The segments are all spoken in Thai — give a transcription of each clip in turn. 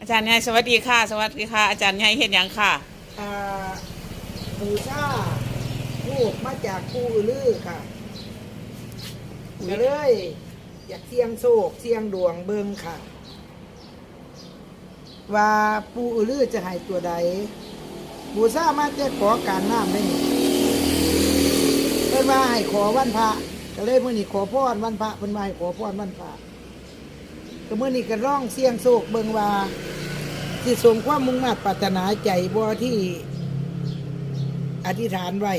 อาจารย์ยายสวัสดีค่ะ สวัสดีค่ะ อาจารย์ยายเห็นยังค่ะ อ่าบูชาทูบมาจากปูอือลือค่ะก็เลย อยากเสี่ยงโชคเสี่ยงดวงเบิงค่ะ ว่าปูอือลือจะให้ตัวใดบูชามาจะขอการน้ำได้นี่เพิ่นว่าให้ขอวันพระก็เลยเมื่อนี้ขอพรวันพระเพิ่นมาให้ขอพรวันพระ ก็มื่อนี้ก็ร้องเสียงโชคเบิงว่าที่สมความมุ่งมั่นปรารถนาใจบ่ที่อธิษฐานไว้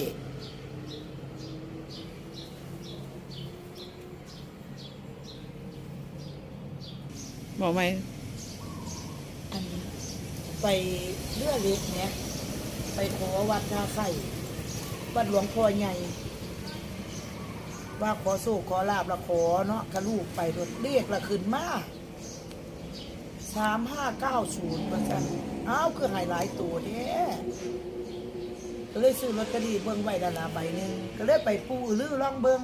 บอกไหมอันไปเลื่อเล็กเนี่ยไปขอวัดท่าไข่วัดหลวงพ่อใหญ่ ว่าขอสู้ขอลาบละขอเนาะกระลูกไปรถเรียกละขึ้นมา สามห้าเก้าศูนย์ประจันอ้าวคือหายหลายตัวแท้ก็เลยซื้อลอตเตอรี่เบิ้งไว้ดาราใบหนึ่งก็เลยไปปูอือลือล่องเบิ้ง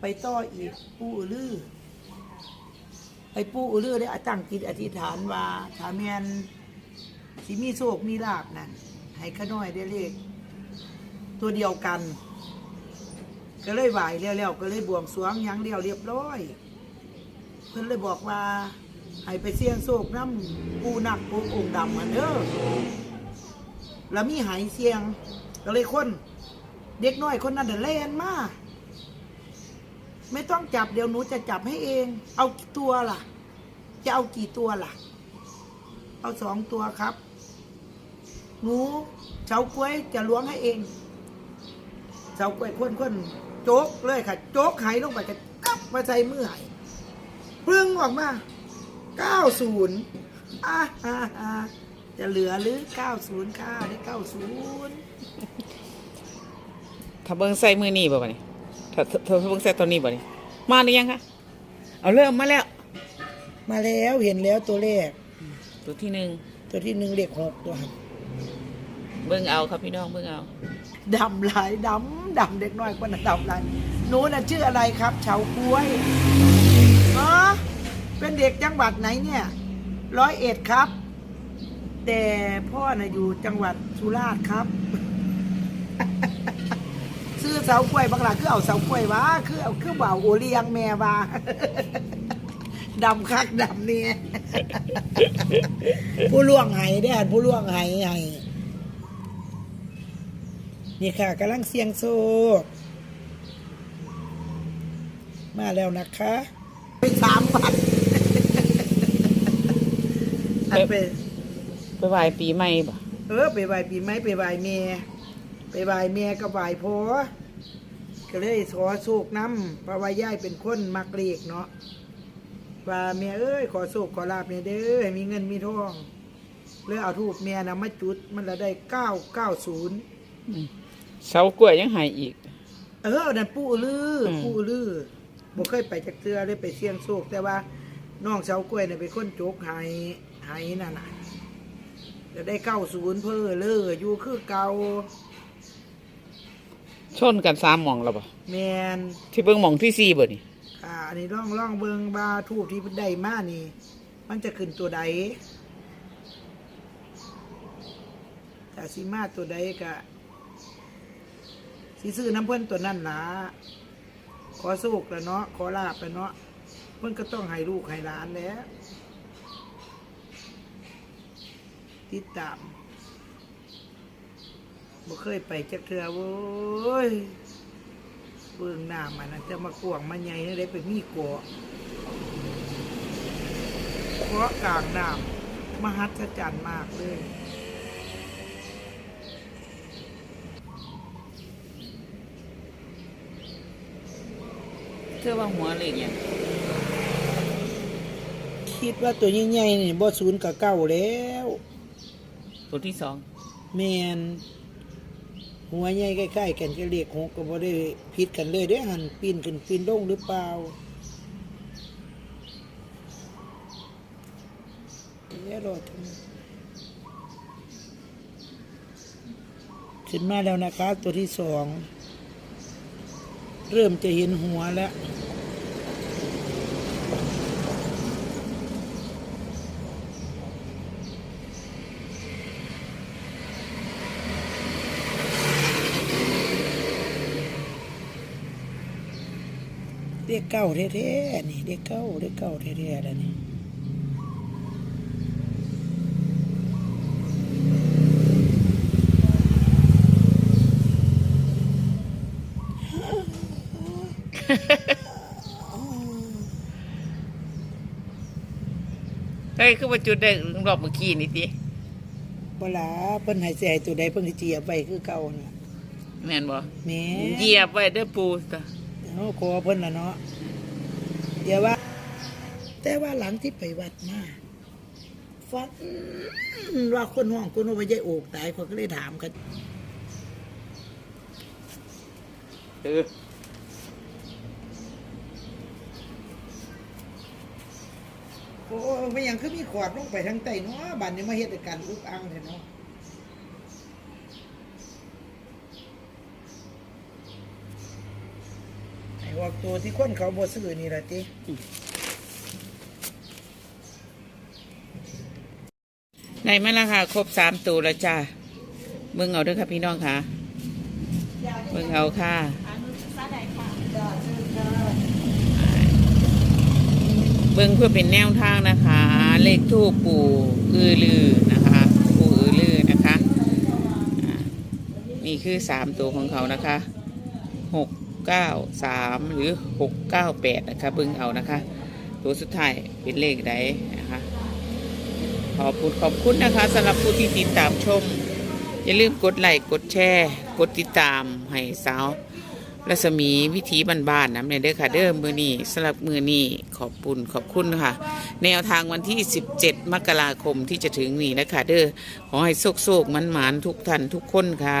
ไปต่ออีกปูอือลือไอ้ปู่อือลือได้ตั้งจิตอธิษฐานว่าถาแม่นสิมีโชคมีลาบนั่นให้ขน้อยได้เลขตัวเดียวกัน ก็เลยไหวแล้วๆก็เลยบวงสรวงยังเดียวเรียบร้อย เพิ่นเลยบอกว่า ให้ไปเสี่ยงโชคน้ำปูนักปูองค์ดำมันเด้อแล้วมีหายเสียงก็เลยคน เด็กน้อยคนนั้นเดินเล่นมาไม่ต้องจับเดี๋ยวหนูจะจับให้เอง เอาตัวล่ะ จะเอากี่ตัวล่ะ เอาสองตัวครับ หนูเฉากล้วยจะล้วงให้เองเฉากล้วยคนคนๆโจ๊กเลยค่ะ โจ๊กไหลงไปกันกลับมาใส่มือไหปึ้งออกมา เก้าศูนย์อ่าฮ่าฮ่าจะเหลือหรือเก้าศูนย์ค่ะได้เก้าศูนย์ถ้าเบิ้งใส่มือนี่บ่บ่นี่ถ้าถ้าถ้าเบิ้งใส่ตัวนี้บ่นี่มาหรือยังคะเอาเริ่มมาแล้ว มาแล้วเห็นแล้วตัวแรกตัวที่หนึ่งตัวที่หนึ่งเลขหกตัวเบิ้งเอาครับพี่น้องเบิ้งเอาดำหลายดำดำเด็กน้อยคนนั้นดำหลายหนูน่ะชื่ออะไรครับเฉาก้วยอ๋อ เป็นเด็กจังหวัดไหนเนี่ย ร้อยเอ็ดครับ แต่พ่อน่ะอยู่จังหวัดสุราษฎร์ครับ ซื้อเสากล้วยบางหลังคือเอาเสากล้วยวะคือเอาคือบ่าวโอเลียงแม่วาดำคักดำเนี่ยผู้ล่วงไห้ได้ผู้ล่วงไห้ไห้นี่ค่ะกำลังเสียงโซกมาแล้วนะคะ ไปสามวัน อันไปไปไหว้ปีใหม่บ่เออไปไหวปีไม้ไปไหวเมียไปไหวเมียก็ไหวพอก็เลยขอโชคน้ำเพราะว่าย่ายเป็นคนมักเรียกเนาะว่าเมียเอ้ยขอโชคขอลาบเมียเด้อให้มีเงินมีทองเลยเอาทูบเมียนะมาจุดมันละได้เก้าเก้าศูนย์อืมเสากล้วยยังหายอีก เออนั่นปู่อือลืออมปู่อือลือบ่เคยไปจักเทือได้ไปเสี่ยงโชคแต่ว่าน้องเสากล้วยน่ะเป็นคนโจกไหาย หายนั่นน่ะจะได้เก้าศูนย์เพื่อเลออยู่คือเก่าชนกันสามหมองแล้วบ่แมนที่เบิ้งหมองที่สี่บ่นี่อ่าอันนี้ร่องร่องเบิงบาทูบที่ได้มานี่ มันจะขึ้นตัวใดถ้าสิมาตัวใดก็สิซื้อน้ำเพิ่นตัวนั่นล่ะขอสุกแล้วเนาะขอลาบแล้วเนาะเพิ่นก็ต้องให้ลูกให้หลานแหล้ว ติดตามบ่เคยไปจักเทือโว้ยเบื้องหน้ามันนะจะมากวางมาใหญ่ได้ไปมีเกาะเกาะกลางน้ำมหัศจรรย์มากเลยเชื่อว่าหัวเลขยังคิดว่าตัวใหญ่ๆนี่บ่ศูนย์กับเก้าแล้ว ตัวที่สองแมนหัวใหญ่ใกล้ๆกันก็เรียกหกก็บ่ได้ผิดกันเลยเด้หันปีนขึ้นปีนลงหรือเปล่าเดี๋ยวรอทขึ้นมาแล้วนะคะตัวที่สอง เริ่มจะเห็นหัวแล้ว เด็กเก่าแท้ๆนี่เด็กเก่าเด็กเก่าแท้ๆแล้วนี่เฮ้ยคือว่าจุดได้รอบเมื่อกี้นี่ติบ่ล่ะเพิ่นให้สิให้ตัวใดเพิ่นสิเจียบไว้คือเก่าน่ะแม่นบ่แหม่เหยียบไว้เด้อปูตะ เอาขอเพิ่นล่ะเนาะเดี๋ยวว่า แต่ว่าหลังที่ไปวัดมาฟันว่าคนห้องคนว่าบ่ยายโอกตายคนก็เลยถามกันเออโอ้ไม่หยังคือมีขวดลงไปทางใต้เนาะบัดนี้มาเฮ็ดให้การอุกอังแท้เนาะไอ้ออก ตัวที่คนเขาบ่ซื้อนี่ละติได้มาแล้วค่ะ ครบสามตัวแล้วจ้าเบิ่งเอาด้อค่ะพี่น้องค่ะเบิ่งเอาค่ะเบิ่งเพื่อเป็นแนวทางนะคะ เลขทูปปู่อือลือนะคะ ปู่อือลือนะคะนี่คือสามตัวของเขานะคะหก เก้าสามหรือหกเก้าแปดนะคะเบิ่งเอานะคะ ตัวสุดท้ายเป็นเลขใดนะคะขอบคุณขอบคุณนะคะสำหรับผู้ที่ติดตามชม อย่าลืมกดไลค์กดแชร์ กดติดตามให้สาวรัศมีวิถีบ้านๆน้ำในเด้อค่ะเด้อมือนี้สำหรับมือนี้ขอบคุณขอบคุณค่ะ แนวทางวันที่ 17 มกราคมที่จะถึงนี้นะคะเด้อขอให้โชคๆมันหมานทุกท่านทุกคนค่ะ